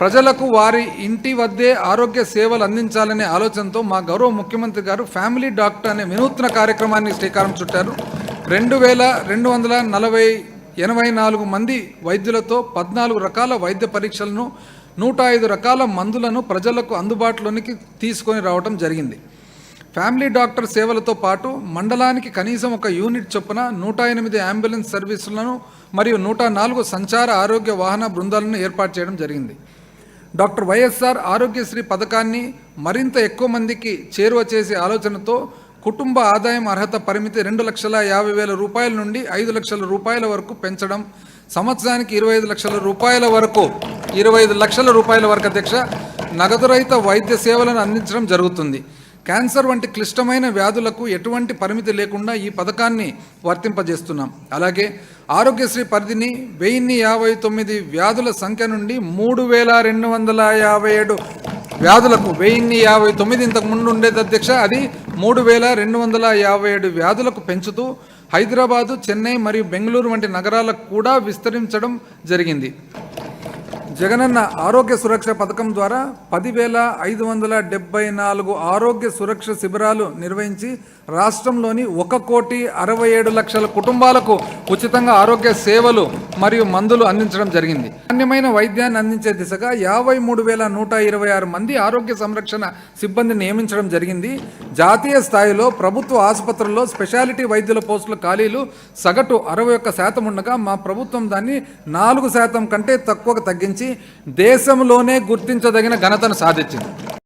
ప్రజలకు వారి ఇంటి వద్దే ఆరోగ్య సేవలు అందించాలనే ఆలోచనతో మా గౌరవ ముఖ్యమంత్రి గారు ఫ్యామిలీ డాక్టర్ అనే వినూత్న కార్యక్రమాన్ని శ్రీకారం చుట్టారు. రెండు వేల రెండు వందల నలభై ఎనభై నాలుగు మంది వైద్యులతో పద్నాలుగు రకాల వైద్య పరీక్షలను నూట ఐదు రకాల మందులను ప్రజలకు అందుబాటులోనికి తీసుకొని రావడం జరిగింది. ఫ్యామిలీ డాక్టర్ సేవలతో పాటు మండలానికి కనీసం ఒక యూనిట్ చొప్పున నూట ఎనిమిది అంబులెన్స్ సర్వీసులను మరియు నూట నాలుగు సంచార ఆరోగ్య వాహన బృందాలను ఏర్పాటు చేయడం జరిగింది. డాక్టర్ వైఎస్ఆర్ ఆరోగ్యశ్రీ పథకాన్ని మరింత ఎక్కువ మందికి చేరువ చేసే ఆలోచనతో కుటుంబ ఆదాయం అర్హత పరిమితి రెండు లక్షల యాభై వేల రూపాయల నుండి ఐదు లక్షల రూపాయల వరకు పెంచడం సంవత్సరానికి ఇరవై ఐదు లక్షల రూపాయల వరకు ఇరవై ఐదు లక్షల రూపాయల వరకు అధ్యక్ష నగదురహిత వైద్య సేవలను అందించడం జరుగుతుంది. క్యాన్సర్ వంటి క్లిష్టమైన వ్యాధులకు ఎటువంటి పరిమితి లేకుండా ఈ పథకాన్ని వర్తింపజేస్తున్నాం. అలాగే ఆరోగ్యశ్రీ పరిధిని వెయ్యిన్ని యాభై తొమ్మిది వ్యాధుల సంఖ్య నుండి మూడు వేల రెండు వందల యాభై ఏడు వ్యాధులకు వెయ్యిన్ని యాభై తొమ్మిది ఇంతకు ముందు ఉండేది అధ్యక్ష. అది మూడు వేల రెండు వందల యాభై ఏడు వ్యాధులకు పెంచుతూ హైదరాబాదు చెన్నై మరియు బెంగళూరు వంటి నగరాలకు కూడా విస్తరించడం జరిగింది. జగనన్న ఆరోగ్య సురక్ష పథకం ద్వారా పదివేల ఐదు వందల డెబ్బై నాలుగు ఆరోగ్య సురక్ష శిబిరాలు నిర్వహించి రాష్ట్రంలోని ఒక కోటి అరవై ఏడు లక్షల కుటుంబాలకు ఉచితంగా ఆరోగ్య సేవలు మరియు మందులు అందించడం జరిగింది. నాణ్యమైన వైద్యాన్ని అందించే దిశగా యాభై మూడు వేల నూట ఇరవై ఆరు మంది ఆరోగ్య సంరక్షణ సిబ్బందిని నియమించడం జరిగింది. జాతీయ స్థాయిలో ప్రభుత్వ ఆసుపత్రుల్లో స్పెషాలిటీ వైద్యుల పోస్టుల ఖాళీలు సగటు అరవై ఒక్క శాతం ఉండగా మా ప్రభుత్వం దాన్ని నాలుగు శాతం కంటే తక్కువకు తగ్గించి దేశంలోనే గుర్తించదగిన ఘనతను సాధించింది.